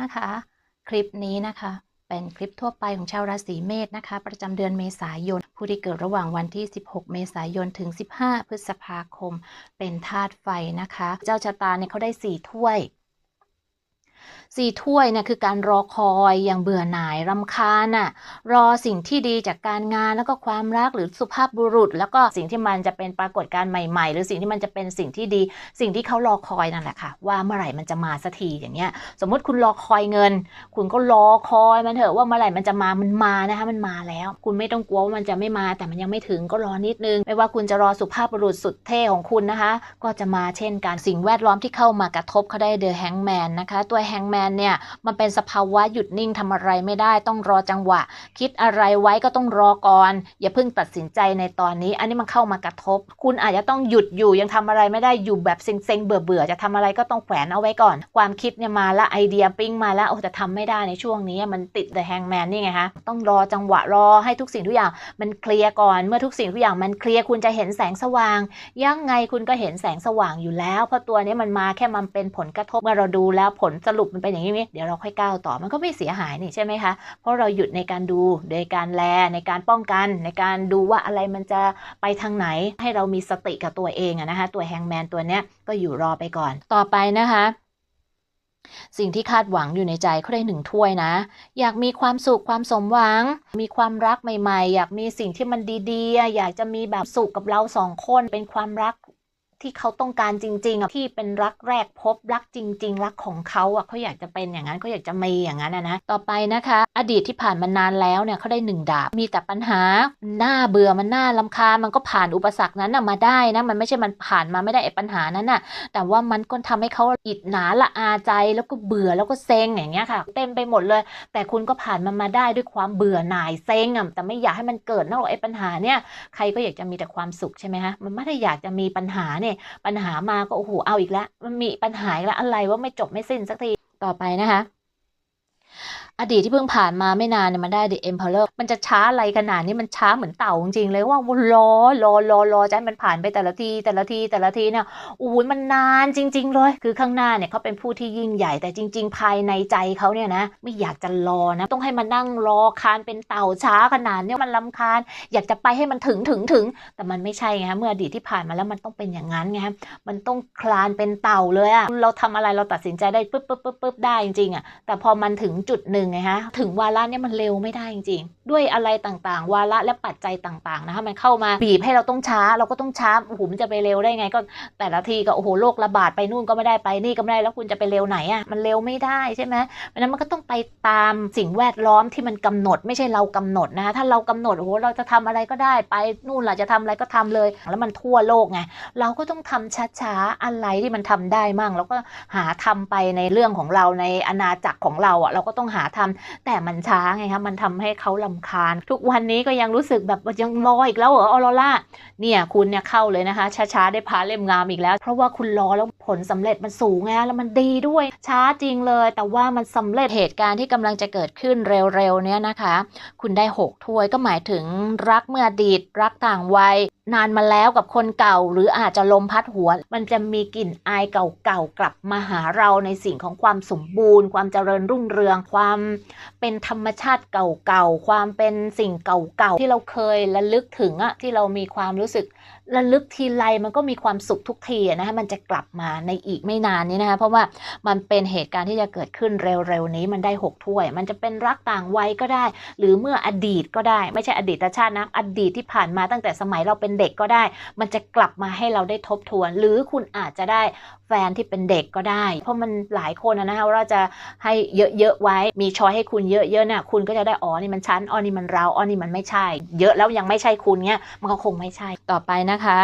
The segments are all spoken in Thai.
นะคะ คลิปนี้นะคะ เป็นคลิปทั่วไปของชาวราศีเมษนะคะ ประจำเดือนเมษายน ผู้ที่เกิดระหว่างวันที่ 16 เมษายนถึง 15 พฤษภาคม เป็นธาตุไฟนะคะ เจ้าชะตาเนี่ยเขาได้ 4 ถ้วย สี่ถ้วยเนี่ยคือการรอคอยอย่างเบื่อหน่ายรำคาญน่ะรอสิ่งที่ดีจากการงานแล้วก็ความรักหรือสุภาพบุรุษ แล้วก็สิ่งที่มันจะเป็นปรากฏการณ์ใหม่ ๆ หรือสิ่งที่มันจะเป็นสิ่งที่ดี สิ่งที่เขารอคอยนั่นแหละค่ะ ว่าเมื่อไหร่มันจะมาสักทีอย่างเงี้ย สมมติคุณรอคอยเงิน คุณก็รอคอยมันเถอะว่าเมื่อไหร่มันจะมามันมานะคะมันมาแล้ว คุณไม่ต้องกลัวว่ามันจะไม่มา แต่มันยังไม่ถึงก็รอนิดนึง ไม่ว่าคุณจะรอสุภาพบุรุษสุดเท่ของคุณนะคะ ก็จะมาเช่นกันสิ่งแวดล้อมที่เข้ามากระทบเขาได้เดอะแฮงแมนนะคะตัวแฮงแมนเนี่ยมันเป็นสภาวะหยุดนิ่งทำอะไรไม่ได้ต้องรอจังหวะ คิดอะไรไว้ก็ต้องรอก่อน อย่าเพิ่งตัดสินใจในตอนนี้ อันนี้มันเข้ามากระทบ คุณอาจจะต้องหยุดอยู่ยังทำอะไรไม่ได้อยู่แบบเซ็งๆเบื่อๆจะทำอะไรก็ต้องแขวนเอาไว้ก่อน ความคิดเนี่ยมาละไอเดียปิ้งมาแล้วโอ้แต่ทำไม่ได้ในช่วงนี้มันติด The Hangman นี่ไงคะต้องรอจังหวะรอให้ทุกสิ่งทุกอย่างมันเคลียร์ก่อนเมื่อทุกสิ่งทุกอย่างมันเคลียร์คุณจะเห็นแสงสว่าง ยังไงคุณก็เห็นแสงสว่างอยู่แล้ว เพราะตัวนี้มันมาแค่มันเป็นผลกระทบเมื่อเราดูแล้วผลสรุปมันเป็นอย่างนี้เดี๋ยวเราค่อยก้าวต่อมันก็ไม่เสียหายนี่ใช่ไหมคะเพราะเราหยุดในการดูโดยการแลในการป้องกัน ในการดูว่าอะไรมันจะไปทางไหน ให้เรามีสติกับตัวเองอะนะคะตัวแฮงแมนตัวเนี้ยก็อยู่รอไปก่อนต่อไปนะคะสิ่งที่คาดหวังอยู่ในใจเขาได้หนึ่งถ้วยนะ อยากมีความสุขความสมหวัง มีความรักใหม่ ๆ อยากมีสิ่งที่มันดีๆ อยากจะมีแบบสุขกับเราสองคนเป็นความรัก ที่เขาต้องการจริง ๆอะที่เป็นรักแรกพบรักจริง ๆ รักของเขาอะเขาอยากจะเป็นอย่างนั้นเขาอยากจะมีอย่างนั้นนะต่อไปนะคะ อดีตที่ผ่านมานานแล้วเนี่ยเขาได้หนึ่งดาบมีแต่ปัญหาหน้าเบื่อมันหน่าลำคาญมันก็ผ่านอุปสรรคนั้นมาได้นะมันไม่ใช่มันผ่านมาไม่ได้ไอ้ปัญหานั้นน่ะแต่ว่ามันก็ทำให้เขาอิดหนาละอาใจแล้วก็เบื่อแล้วก็เซ็งอย่างเงี้ยค่ะ เต็มไปหมดเลย แต่คุณก็ผ่านมันมาได้ด้วยความเบื่อหน่ายเซ็งอะแต่ไม่อยากให้มันเกิดนะหรอกไอ้ปัญหาเนี่ยใครก็อยากจะมีแต่ความสุขใช่ไหมฮะมันไม่ได้อยากจะมีปัญหาเนี่ยปัญหามาก็โอ้โหเอาอีกแล้วมันมีปัญหาอีกแล้วอะไรว่าไม่จบไม่สิ้นสักทีต่อไปนะคะ อดีตที่เพิ่งผ่านมาไม่นานเนี่ยมันได้ The Emperor มันจะช้าอะไรขนาดนี้มันช้าเหมือนเต่าจริงๆเลยว่ารอรอรอรอใจมันผ่านไปแต่ละทีแต่ละทีแต่ละทีเนี่ยอู้ยมันนานจริง ๆ เลย คือข้างหน้าเนี่ยเขาเป็นผู้ที่ยิ่งใหญ่แต่จริง ๆ ภายในใจเขาเนี่ยนะ ไม่อยากจะรอนะ ต้องให้มันนั่งรอคานเป็นเต่าช้าขนาดนี้มันลำคาญ อยากจะไปให้มันถึงถึงถึง แต่มันไม่ใช่ไงเมื่ออดีตที่ผ่านมาแล้วมันต้องเป็นอย่างนั้นไงมันต้องคลานเป็นเต่าเลยอะเราทำอะไรเราตัดสินใจได้ปุ๊บปุ๊บปุ๊บปุ๊บได้จริงๆอะแต่พอมันถึงจุดหนึ่งไงฮะถึงวาระเนี่ยมันเร็วไม่ได้จริงๆ ด้วยอะไรต่างๆ วาระและปัจจัยต่างๆนะคะมันเข้ามาบีบให้เราต้องช้า เราก็ต้องช้าโอ้โหมันจะไปเร็วได้ไง ก็แต่ละทีก็โอ้โหโรคระบาดไปนู่นก็ไม่ได้ไปนี่ก็ไม่ได้แล้วคุณจะไปเร็วไหนอะมันเร็วไม่ได้ใช่ไหมเพราะฉะนั้นมันก็ต้องไปตามสิ่งแวดล้อมที่มันกำหนด ไม่ใช่เรากำหนดนะคะถ้าเรากำหนดโอ้โหเราจะทำอะไรก็ได้ไปนู่นเราจะทำอะไรก็ทำเลย แล้วมันทั่วโลกไงเราก็ต้องทำช้าๆอะไรที่มันทำได้มั่งเราก็หาทำไปในเรื่องของเราในอาณาจักรของเราอะเราก็ต้องหาทำแต่มันช้าไงคะมันทำให้เขาลำคาญ ทุกวันนี้ก็ยังรู้สึกแบบยังรออีกแล้วเหรอออโรล่าเนี่ยคุณเนี่ยเข้าเลยนะคะ ช้าๆได้พาเล่มงามอีกแล้ว เพราะว่าคุณรอแล้วผลสำเร็จมันสูงไงแล้วมันดีด้วย ช้าจริงเลย แต่ว่ามันสำเร็จเหตุการณ์ที่กำลังจะเกิดขึ้นเร็วๆเนี้ยนะคะ คุณได้ 6 ถ้วยก็หมายถึงรักเมื่ออดีตรักต่างวัย นานมาแล้วกับคนเก่า หรืออาจจะลมพัดหัว มันจะมีกลิ่นอายเก่าๆกลับมาหาเราในสิ่งของความสมบูรณ์ ความเจริญรุ่งเรือง ความเป็นธรรมชาติเก่าๆ ความเป็นสิ่งเก่าๆ ที่เราเคยระลึกถึงอะที่เรามีความรู้สึก ระลึกทีไรมันก็มีความสุขทุกทีนะคะมันจะกลับมาในอีกไม่นานนี้นะคะเพราะว่ามันเป็นเหตุการณ์ที่จะเกิดขึ้นเร็วๆนี้มันได้หกถ้วย มันจะเป็นรักต่างวัยก็ได้ หรือเมื่ออดีตก็ได้ ไม่ใช่อดีตชาตินะอดีตที่ผ่านมาตั้งแต่สมัยเราเป็นเด็กก็ได้ มันจะกลับมาให้เราได้ทบทวน หรือคุณอาจจะได้แฟนที่เป็นเด็กก็ได้ เพราะมันหลายคนนะนะคะเราจะให้เยอะๆไว้ มีช้อยให้คุณเยอะๆนี่ยคุณก็จะได้อ๋อนี่มันชั้นอ๋อนี่มันเราอ๋อนี่มันไม่ใช่ เยอะแล้วยังไม่ใช่คุณเนี้ยมันก็คงไม่ใช่ต่อไปนะคะ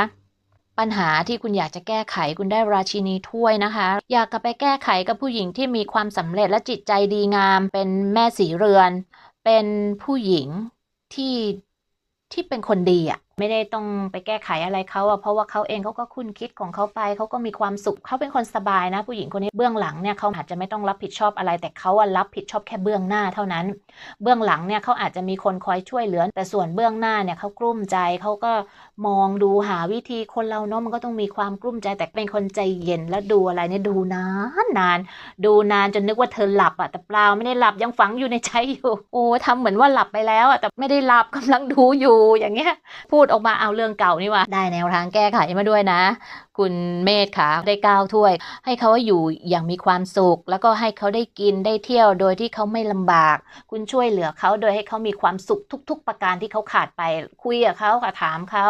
ปัญหาที่คุณอยากจะแก้ไขคุณได้ราชินีถ้วยนะคะ อยากกลับไปแก้ไขกับผู้หญิงที่มีความสำเร็จและจิตใจดีงาม เป็นแม่สีเรือน เป็นผู้หญิงที่ที่เป็นคนดีอะ ไม่ได้ต้องไปแก้ไขอะไรเขาอะเพราะว่าเขาเองเขาก็คุ้นคิดของเขาไปเขาก็มีความสุขเขาเป็นคนสบายนะ ผู้หญิงคนนี้เบื้องหลังเนี่ยเขาอาจจะไม่ต้องรับผิดชอบอะไร แต่เขาอะรับผิดชอบแค่เบื้องหน้าเท่านั้น เบื้องหลังเนี่ยเขาอาจจะมีคนคอยช่วยเหลือ แต่ส่วนเบื้องหน้าเนี่ยเขากลุ้มใจเขาก็มองดูหาวิธีคนเราเนาะมันก็ต้องมีความกลุ้มใจแต่เป็นคนใจเย็นแล้วดูอะไรเนี่ยดูนานนาน ดูนานจนนึกว่าเธอหลับอะแต่เปล่าไม่ได้หลับยังฝังอยู่ในใจอยู่โอ้ทำเหมือนว่าหลับไปแล้วอะแต่ไม่ได้หลับกำลังดูอยู่อย่างเงี้ยพูดดออกมาเอาเรื่องเก่านี่ว่าได้แนวทางแก้ไขมาด้วยนะคุณเมธค่ะได้ก้าวถ้วย ให้เขาอยู่อย่างมีความสุข แล้วก็ให้เขาได้กินได้เที่ยวโดยที่เขาไม่ลำบาก คุณช่วยเหลือเขาโดยให้เขามีความสุขทุก ๆ ประการที่เขาขาดไปคุยกับเขาค่ะถามเขา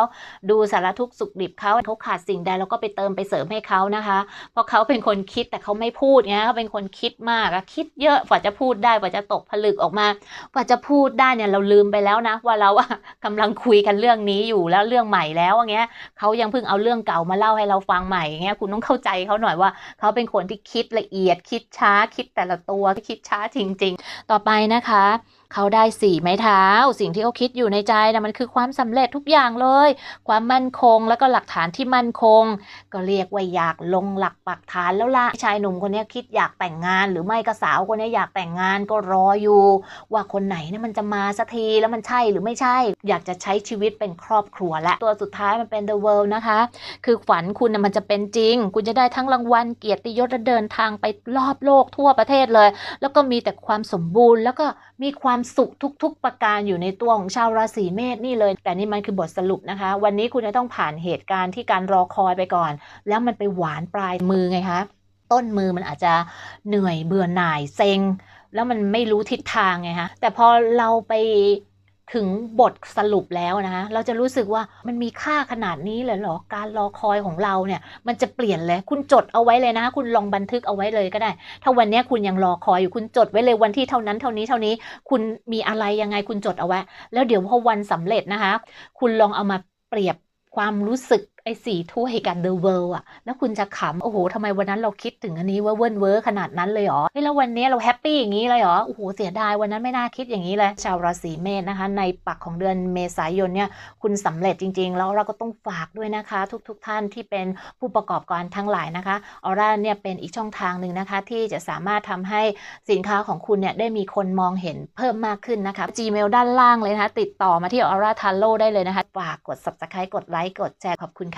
ดูสารทุกสุขดิบเขาเขาขาดสิ่งใดเราก็ไปเติมไปเสริมให้เขานะคะ เพราะเขาเป็นคนคิดแต่เขาไม่พูดไงเขาเป็นคนคิดมากคิดเยอะกว่าจะพูดได้กว่าจะตกผลึกออกมากว่าจะพูดได้เนี่ยเราลืมไปแล้วนะ ว่าเราอะกำลังคุยกันเรื่องนี้อยู่แล้วเรื่องใหม่แล้วอย่างเงี้ยเขายังเพิ่งเอาเรื่องเก่ามาเล่าให้เราราฟังใหม่อย่างเงี้ยคุณต้องเข้าใจเขาหน่อยว่า เขาเป็นคนที่คิดละเอียดคิดช้าคิดแต่ละตัวคิดช้าจริง ๆ ต่อไปนะคะ เขาได้สี่ไม้เท้า สิ่งที่เขาคิดอยู่ในใจนะมันคือความสำเร็จทุกอย่างเลย ความมั่นคงแล้วก็หลักฐานที่มั่นคง ก็เรียกว่าอยากลงหลักปักฐานแล้วละชายหนุ่มคนนี้คิดอยากแต่งงาน หรือไม่ก็สาวคนนี้อยากแต่งงานก็รออยู่ ว่าคนไหนเนี่ยมันจะมาสักทีแล้วมันใช่หรือไม่ใช่ อยากจะใช้ชีวิตเป็นครอบครัวและตัวสุดท้ายมันเป็น the world นะคะ คือฝันคุณนะมันจะเป็นจริง คุณจะได้ทั้งรางวัลเกียรติยศและเดินทางไปรอบโลกทั่วประเทศเลย แล้วก็มีแต่ความสมบูรณ์ แล้วก็มีความสุขทุก ๆ ประการอยู่ในตัวของชาวราศีเมษนี่เลย แต่นี่มันคือบทสรุปนะคะ วันนี้คุณจะต้องผ่านเหตุการณ์ที่การรอคอยไปก่อน แล้วมันไปหวานปลายมือไงคะต้นมือมันอาจจะเหนื่อยเบื่อหน่ายเซ็งแล้วมันไม่รู้ทิศทางไงฮะแต่พอเราไป ถึงบทสรุปแล้วนะคะเราจะรู้สึกว่ามันมีค่าขนาดนี้เลยเหรอ การรอคอยของเราเนี่ย มันจะเปลี่ยนเลย คุณจดเอาไว้เลยนะคุณลองบันทึกเอาไว้เลยก็ได้ ถ้าวันนี้คุณยังรอคอยอยู่คุณจดไว้เลยวันที่เท่านั้นเท่านี้เท่านี้ คุณมีอะไรยังไงคุณจดเอาไว้ แล้วเดี๋ยวพอวันสำเร็จนะคะ คุณลองเอามาเปรียบความรู้สึก ไอ้สี่ถ้วยกัน The World อะแล้วคุณจะขำโอ้โหทำไมวันนั้นเราคิดถึงอันนี้ว่าเวิร์นเวอร์ขนาดนั้นเลยเหรอเฮ้ยแล้ววันนี้เราแฮปปี้อย่างนี้เลยเหรอโอ้โหเสียดายวันนั้นไม่น่าคิดอย่างนี้เลย ชาวราศีเมษนะคะ ในปักของเดือนเมษายนเนี่ยคุณสำเร็จจริง ๆ แล้วเราก็ต้องฝากด้วยนะคะ ทุกๆทท่านที่เป็นผู้ประกอบการทั้งหลายนะคะออร่าเนี่ยเป็นอีกช่องทางหนึ่งนะคะ ที่จะสามารถทำให้สินค้าของคุณเนี่ยได้มีคนมองเห็นเพิ่มมากขึ้นนะคะ Gmail ด้านล่างเลยนะคะ ติดต่อมาที่ออร่าทัลโลได้เลยนะคะฝากกด subscribe กดไลค์กดแชร์ขอบคุณ